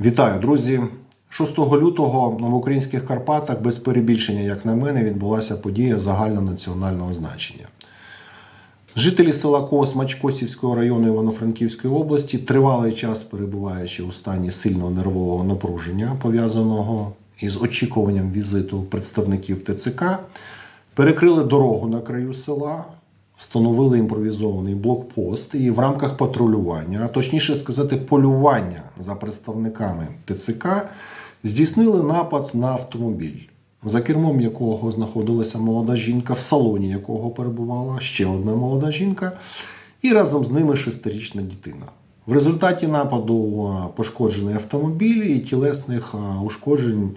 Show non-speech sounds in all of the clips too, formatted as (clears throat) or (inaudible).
Вітаю, друзі! 6 лютого в українських Карпатах без перебільшення, як на мене, відбулася подія загальнонаціонального значення. Жителі села Космач Косівського району Івано-Франківської області, тривалий час перебуваючи у стані сильного нервового напруження, пов'язаного із очікуванням візиту представників ТЦК, перекрили дорогу на краю села, встановили імпровізований блокпост і в рамках патрулювання, а точніше сказати, полювання за представниками ТЦК, здійснили напад на автомобіль, за кермом якого знаходилася молода жінка, в салоні якого перебувала ще одна молода жінка, і разом з ними шестирічна дитина. В результаті нападу пошкоджений автомобіль і тілесних ушкоджень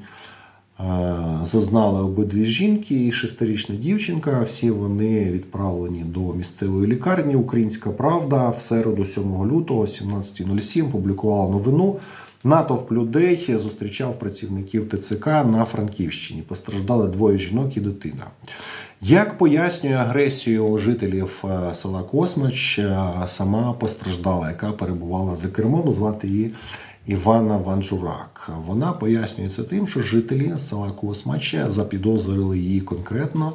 зазнали обидві жінки і шестирічна дівчинка. Всі вони відправлені до місцевої лікарні. Українська правда в середу 7 лютого, 17.07, публікувала новину. Натовп людей зустрічав працівників ТЦК на Франківщині. Постраждали двоє жінок і дитина. Як пояснює агресію жителів е, села Космач, е, сама постраждала, яка перебувала за кермом, звати її Івана Ванжурак. Вона пояснює це тим, що жителі села Космача запідозрили її конкретно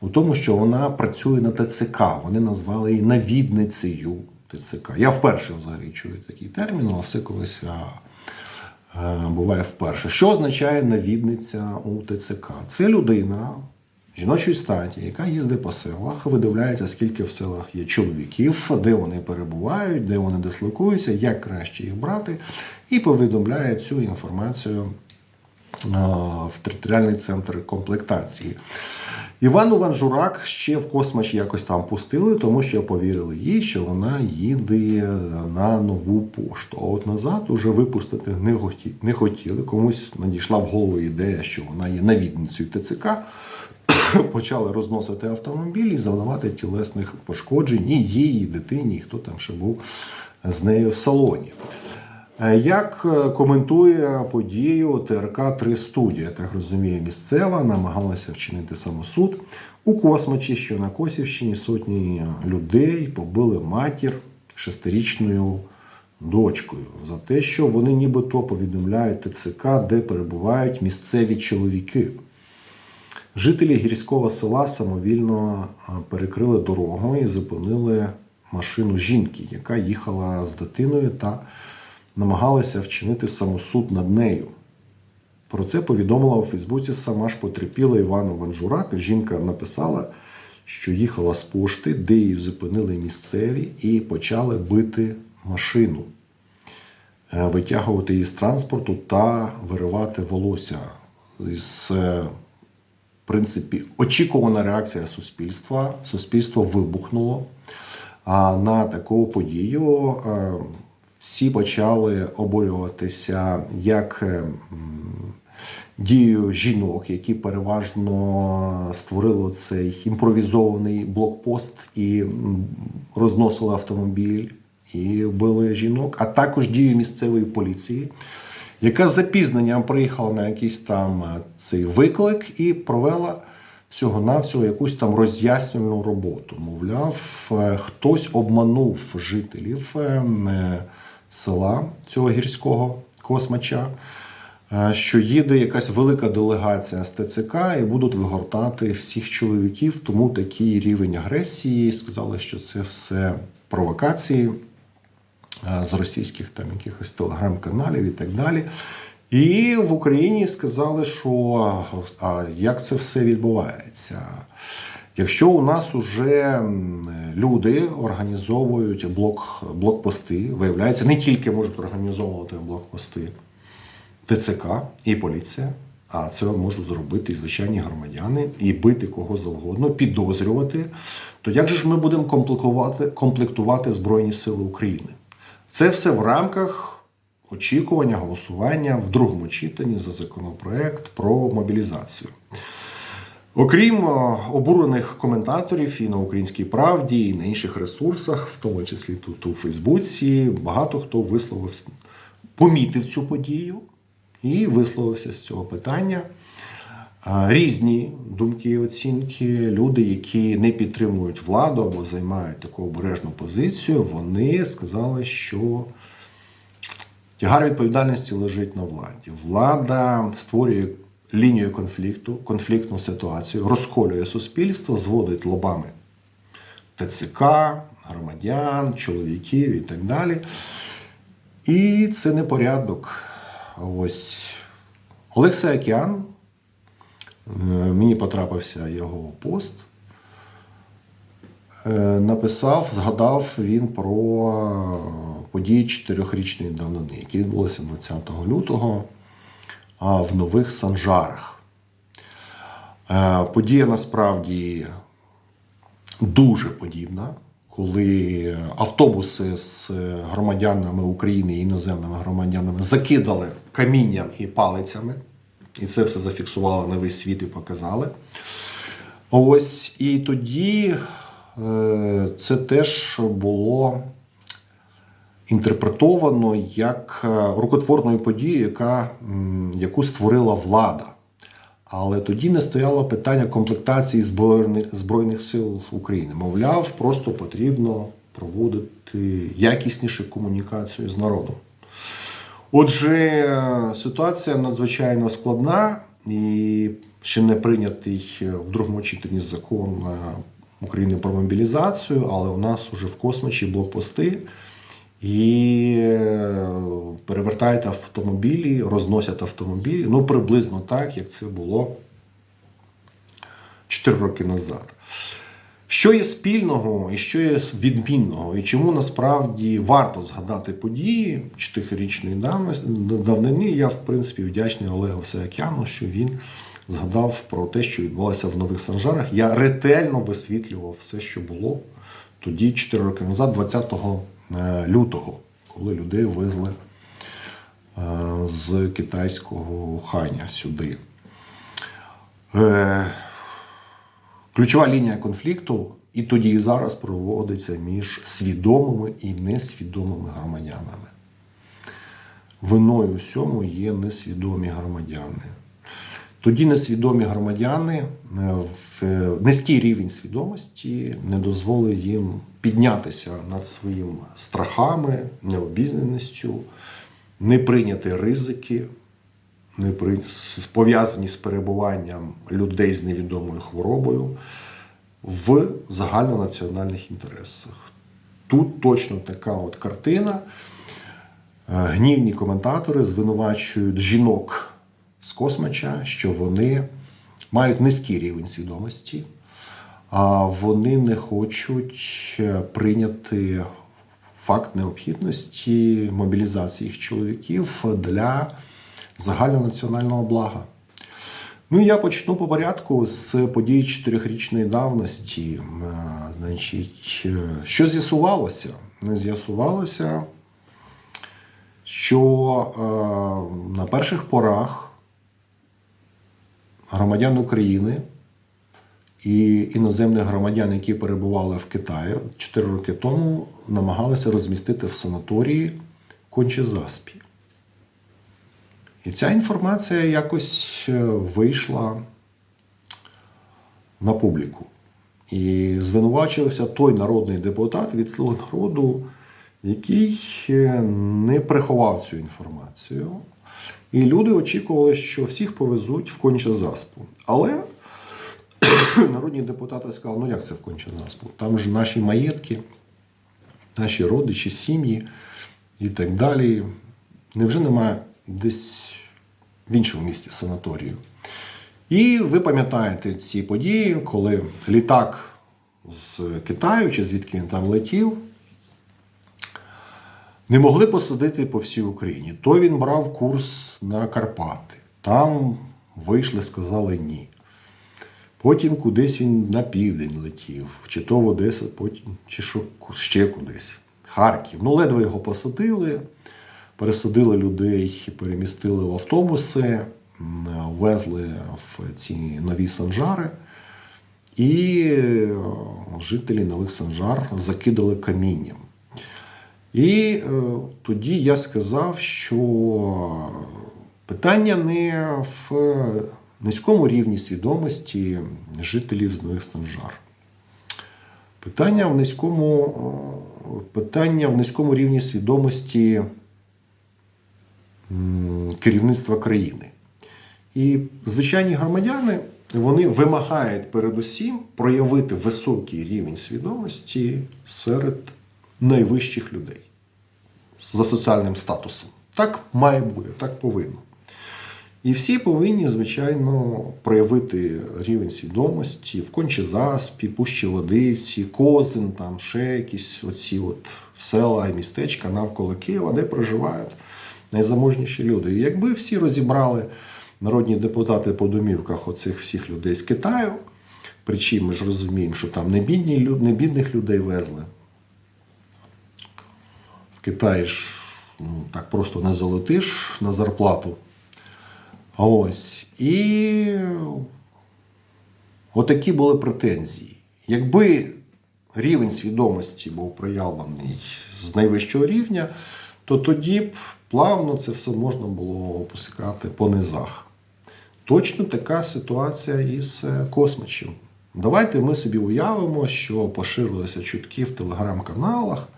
у тому, що вона працює на ТЦК. Вони назвали її навідницею ТЦК. Я вперше взагалі чую такий термін, але все колись а, буває вперше. Що означає навідниця у ТЦК? Це людина. Жіночої статі, яка їздить по селах, видивляється, скільки в селах є чоловіків, де вони перебувають, де вони дислокуються, як краще їх брати, і повідомляє цю інформацію в територіальний центр комплектації. Івану Ванжурак ще в космоч якось там пустили, тому що повірили їй, що вона їде на нову пошту. А от назад уже випустити не хотіли. Комусь надійшла в голову ідея, що вона є навідницею ТЦК. (coughs) Почали розносити автомобіль і завдавати тілесних пошкоджень і і дитині, і хто там ще був з нею в салоні. Е, Як е, коментує подію ТРК 3 студія, так розумію, місцева намагалася вчинити самосуд у Космачі, що на Косівщині сотні людей побили матір шестирічною дочкою за те, що вони нібито повідомляють ТЦК, де перебувають місцеві чоловіки. Жителі гірського села самовільно перекрили дорогу і зупинили машину жінки, яка їхала з дитиною та намагалася вчинити самосуд над нею. Про це повідомила у Фейсбуці сама ж потерпіла Івана Ванжурак. Жінка написала, що їхала з пошти, де її зупинили місцеві і почали бити машину, е, витягувати її з транспорту та виривати волосся з в принципі, очікувана реакція суспільства. Суспільство вибухнуло. А на таку подію всі почали обурюватися як е, дією жінок, які переважно створили цей імпровізований блокпост і розносили автомобіль і вбили жінок, а також дією місцевої поліції яка з запізненням приїхала на якийсь там е, цей виклик і провела всього-навсього якусь там роз'яснювальну роботу. Мовляв, е, хтось обманув жителів е, села цього гірського космача, що їде якась велика делегація з ТЦК і будуть вигортати всіх чоловіків. Тому такий рівень агресії сказали, що це все провокації з російських там якихось телеграм-каналів і так далі. І в Україні сказали, що а як це все відбувається? Якщо у нас уже люди організовують блок, блокпости, виявляється, не тільки можуть організовувати блокпости ТЦК і поліція, а це можуть зробити і звичайні громадяни і бити кого завгодно, підозрювати. То як же ж ми будемо комплектувати, комплектувати Збройні Сили України? Це все в рамках очікування голосування в другому читанні за законопроект про мобілізацію. Окрім е, обурених коментаторів і на Українській правді, і на інших ресурсах, в тому числі тут у Фейсбуці, багато хто висловився, помітив цю подію і висловився з цього питання. Різні думки і оцінки. Люди, які не підтримують владу або займають таку обережну позицію, вони сказали, що Тягар відповідальності лежить на владі. Влада створює лінію конфлікту, конфліктну ситуацію, розколює суспільство, зводить лобами ТЦК, громадян, чоловіків і так далі. І це не порядок. Ось Олекса Океан, мені потрапився його пост. Е, Написав, згадав він про події чотирьохрічної давнини, які відбулися 20 лютого в Нових Санжарах. Е, Подія насправді дуже подібна, коли автобуси з громадянами України і іноземними громадянами закидали камінням і палицями, і це все зафіксували на весь світ і показали. Ось і тоді е, це теж було інтерпретовано як е, рукотворною подією, яка, яку створила влада. Але тоді не стояло питання комплектації збройних, Збройних сил України. Мовляв, просто потрібно проводити якіснішу комунікацію з народом. Отже, е, ситуація надзвичайно складна і ще не прийнятий е, в другому читанні закон е, України про мобілізацію, але у нас вже в космосі блокпости і перевертають автомобілі, розносять автомобілі, ну приблизно так, як це було 4 роки назад. Що є спільного і що є відмінного, і чому насправді варто згадати події чотирирічної давнини? Я, в принципі, вдячний Олегу Саакяну, що він згадав про те, що відбулося в Нових Санжарах. Я ретельно висвітлював все, що було тоді, 4 роки назад, 20 е, лютого, коли людей везли е, з китайського ханя сюди. Ключова лінія конфлікту і тоді і зараз проводиться між свідомими і несвідомими громадянами. Виною всьому є несвідомі громадяни. Тоді несвідомі громадяни е, в е, низький рівень свідомості не дозволив їм піднятися над своїми страхами, необізнаністю, не прийняти ризики, не пов'язані з перебуванням людей з невідомою хворобою в загальнонаціональних інтересах. Тут точно така от картина. Е, Гнівні коментатори звинувачують жінок з космача, що вони мають низький рівень свідомості, а вони не хочуть е, прийняти факт необхідності мобілізації їх чоловіків для загальнонаціонального блага. Ну, я почну по порядку з подій чотирьохрічної давності. Е, Значить, е, що з'ясувалося? Не з'ясувалося, що е, на перших порах громадян України і іноземних громадян, які перебували в Китаї 4 роки тому, намагалися розмістити в санаторії Кончезаспі. І ця інформація якось е, вийшла на публіку. І звинувачився той народний депутат від «Слуги народу, який е, не приховав цю інформацію. І люди очікували, що всіх повезуть в Кончезаспу. Але (clears throat) народні депутати сказали, ну як це в Кончезаспу? Там ж наші маєтки, наші родичі, сім'ї і так далі. Невже немає десь в іншому місті санаторію? І ви пам'ятаєте ці події, коли літак з Китаю, чи звідки він там летів, не могли посадити по всій Україні. То він брав курс на Карпати. Там вийшли, сказали ні. Потім кудись він на південь летів, чи то в Одесу, потім, чи що ще кудись. Харків. Ну, ледве його посадили, пересадили людей, перемістили в автобуси, везли в ці нові санжари. І е, жителі нових санжар закидали камінням. І е, тоді я сказав, що питання не в низькому рівні свідомості жителів з нових санжар. Питання в низькому, е, питання в низькому рівні свідомості керівництва країни. І звичайні громадяни вони вимагають передусім проявити високий рівень свідомості серед найвищих людей за соціальним статусом. Так має бути, так повинно. І всі повинні, звичайно, проявити рівень свідомості в Кончезаспі, Пущі Водиці, Козин, там ще якісь оці от села і містечка навколо Києва, де проживають найзаможніші люди. І якби всі розібрали народні депутати по домівках оцих всіх людей з Китаю, причому ми ж розуміємо, що там не, бідні, не бідних людей везли. В Китаї ж ну, так просто не залетиш на зарплату. Ось. І отакі були претензії. Якби рівень свідомості був проявлений з найвищого рівня, то тоді б плавно це все можна було опускати по низах. Точно така ситуація із е, космичем. Давайте ми собі уявимо, що поширилися чутки в телеграм-каналах,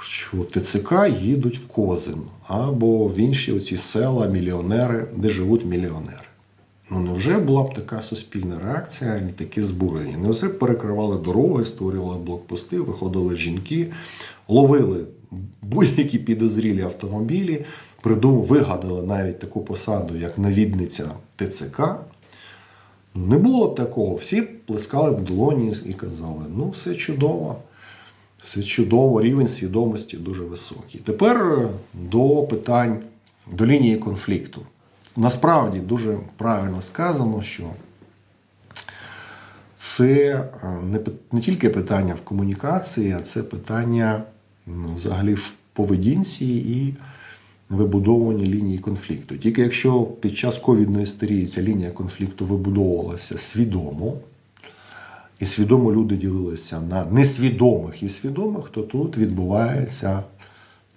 що ТЦК їдуть в Козин або в інші оці села, мільйонери, де живуть мільйонери. Ну невже була б така суспільна реакція і таке збурення? Невже перекривали дороги, створювали блокпости, виходили жінки, ловили будь-які підозрілі автомобілі, придумали, вигадали навіть таку посаду, як навідниця ТЦК. Ну, Не було б такого. Всі плескали в долоні і казали: ну, все чудово. Все чудово, рівень свідомості дуже високий. Тепер е, до питань, до лінії конфлікту. Насправді дуже правильно сказано, що це е, не, тільки питання в комунікації, а це питання взагалі в поведінці і вибудовуванні лінії конфлікту. Тільки якщо під час ковідної істерії ця лінія конфлікту вибудовувалася свідомо, і свідомо люди ділилися на несвідомих і свідомих, то тут відбувається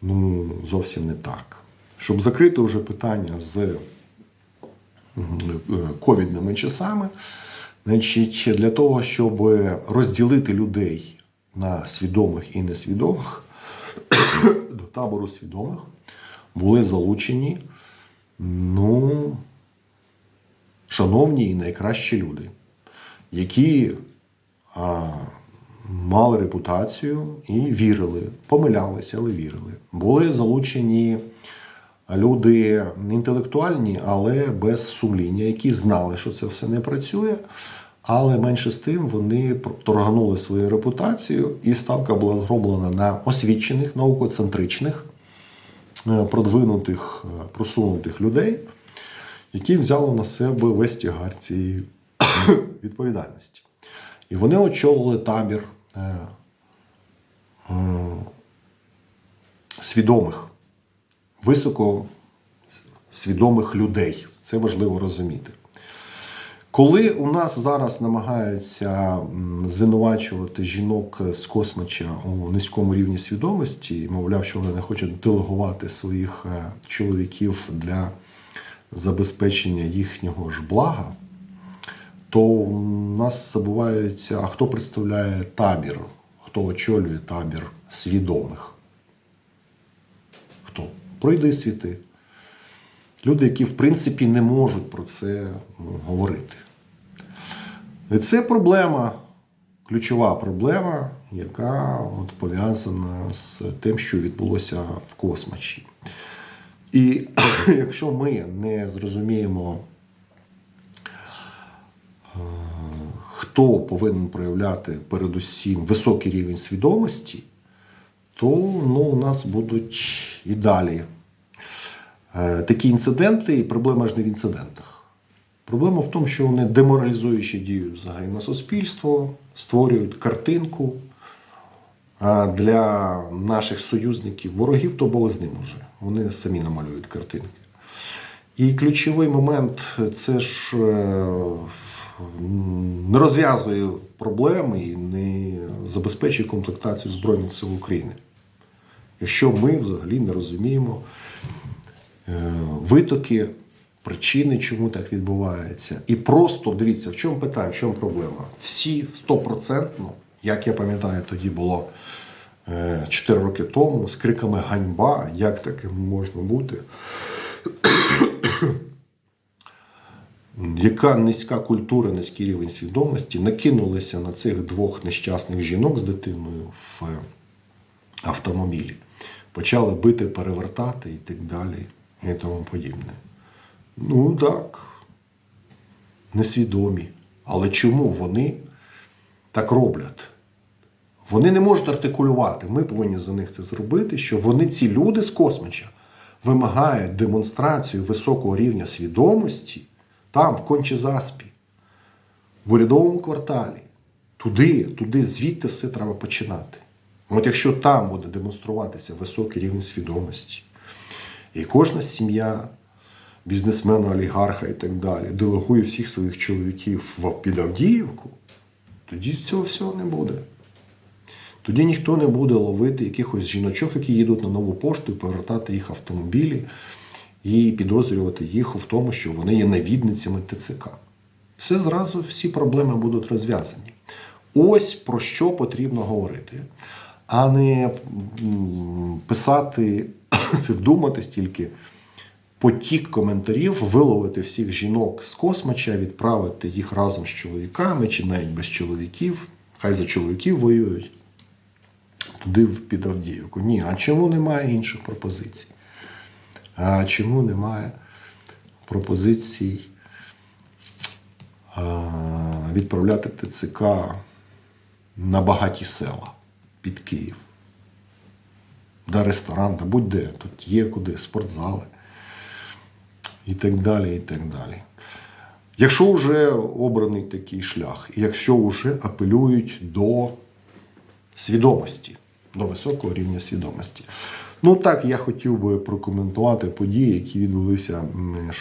ну, зовсім не так. Щоб закрити вже питання з е, ковідними часами, значить, для того, щоб розділити людей на свідомих і несвідомих, (coughs) до табору свідомих були залучені ну, шановні і найкращі люди, які а, мали репутацію і вірили, помилялися, але вірили. Були залучені люди інтелектуальні, але без сумління, які знали, що це все не працює. Але менше з тим вони торганули свою репутацію, і ставка була зроблена на освічених, наукоцентричних, е, продвинутих, е, просунутих людей, які взяли на себе весь тягар цієї (coughs) відповідальності. І вони очолили табір е, свідомих, високо свідомих людей. Це важливо розуміти. Коли у нас зараз намагаються звинувачувати жінок з космича у низькому рівні свідомості, мовляв, що вони не хочуть делегувати своїх е, чоловіків для забезпечення їхнього ж блага, то у нас забувається, а хто представляє табір, хто очолює табір свідомих? Хто? Пройди світи. Люди, які в принципі не можуть про це ну, говорити. І це проблема, ключова проблема, яка от пов'язана з тим, що відбулося в космосі. І (clears throat) якщо ми не зрозуміємо, е, хто повинен проявляти передусім високий рівень свідомості, то ну, у нас будуть і далі е, такі інциденти, і проблема ж не в інцидентах. Проблема в тому, що вони деморалізуючи діють взагалі на суспільство, створюють картинку для наших союзників, ворогів, то Бог з ним уже. Вони самі намалюють картинки. І ключовий момент це ж е, не розв'язує проблеми і не забезпечує комплектацію Збройних сил України. Якщо ми взагалі не розуміємо е, витоки, причини, чому так відбувається. І просто дивіться, в чому питання, в чому проблема. Всі стопроцентно, як я пам'ятаю, тоді було е, 4 роки тому з криками ганьба, як таким можна бути. (clears throat) Яка низька культура, низький рівень свідомості накинулися на цих двох нещасних жінок з дитиною в автомобілі. Почали бити, перевертати і так далі, і тому подібне. Ну так, несвідомі. Але чому вони так роблять? Вони не можуть артикулювати. Ми повинні за них це зробити, що вони, ці люди з космича, вимагають демонстрацію високого рівня свідомості там, в Кончезаспі, в урядовому кварталі. Туди, туди, звідти все треба починати. От якщо там буде демонструватися високий рівень свідомості, і кожна сім'я бізнесмена, олігарха і так далі делегує всіх своїх чоловіків в під Авдіївку, тоді цього всього не буде. Тоді ніхто не буде ловити якихось жіночок, які їдуть на нову пошту, і повертати їх автомобілі і підозрювати їх в тому, що вони є навідницями ТЦК. Все зразу, всі проблеми будуть розв'язані. Ось про що потрібно говорити, а не писати, це (coughs) вдуматись тільки потік коментарів, виловити всіх жінок з космача, відправити їх разом з чоловіками чи навіть без чоловіків. Хай за чоловіків воюють туди під Авдіївку. Ні, а чому немає інших пропозицій? А чому немає пропозицій відправляти ТЦК на багаті села під Київ? Да, ресторан, да будь-де. Тут є куди, спортзали і так далі, і так далі. Якщо вже обраний такий шлях, і якщо вже апелюють до свідомості, до високого рівня свідомості. Ну так, я хотів би прокоментувати події, які відбулися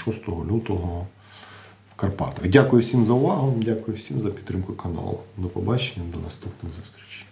6 лютого в Карпатах. Дякую всім за увагу, дякую всім за підтримку каналу. До побачення, до наступних зустрічей.